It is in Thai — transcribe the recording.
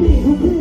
พี่